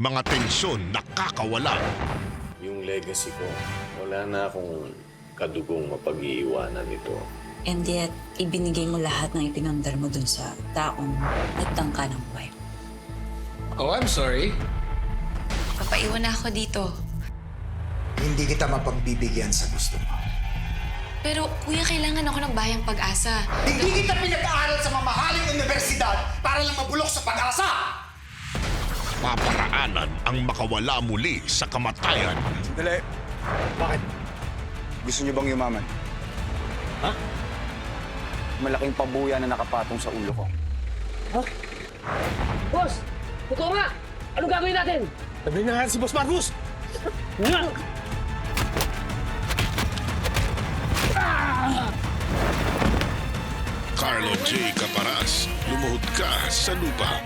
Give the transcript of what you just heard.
mga tensyon nakakawala. Yung legacy ko, wala na akong kadugong mapag-iiwanan nito. And yet, ibinigay mo lahat ng ipinandar mo dun sa taong nagtangka ng buhay. Oh, I'm sorry. Papaiwan na ako dito. Hindi kita mapagbibigyan sa gusto mo. Pero kuya, kailangan ako ng bayang pag-asa. Hindi kita pinag-aaral sa mamahaling universidad para lang mabulok sa pag-asa! Paparaanan ang makawala muli sa kamatayan. Sandali. Bakit? Gusto niyo bang yumaman? Ha? Malaking pabuya na nakapatong sa ulo ko. Boss! Totoo nga! Anong gagawin natin? Sabihin na si Boss Marcus. Nga! Carlo J. Caparas, lumuhod ka sa lupa.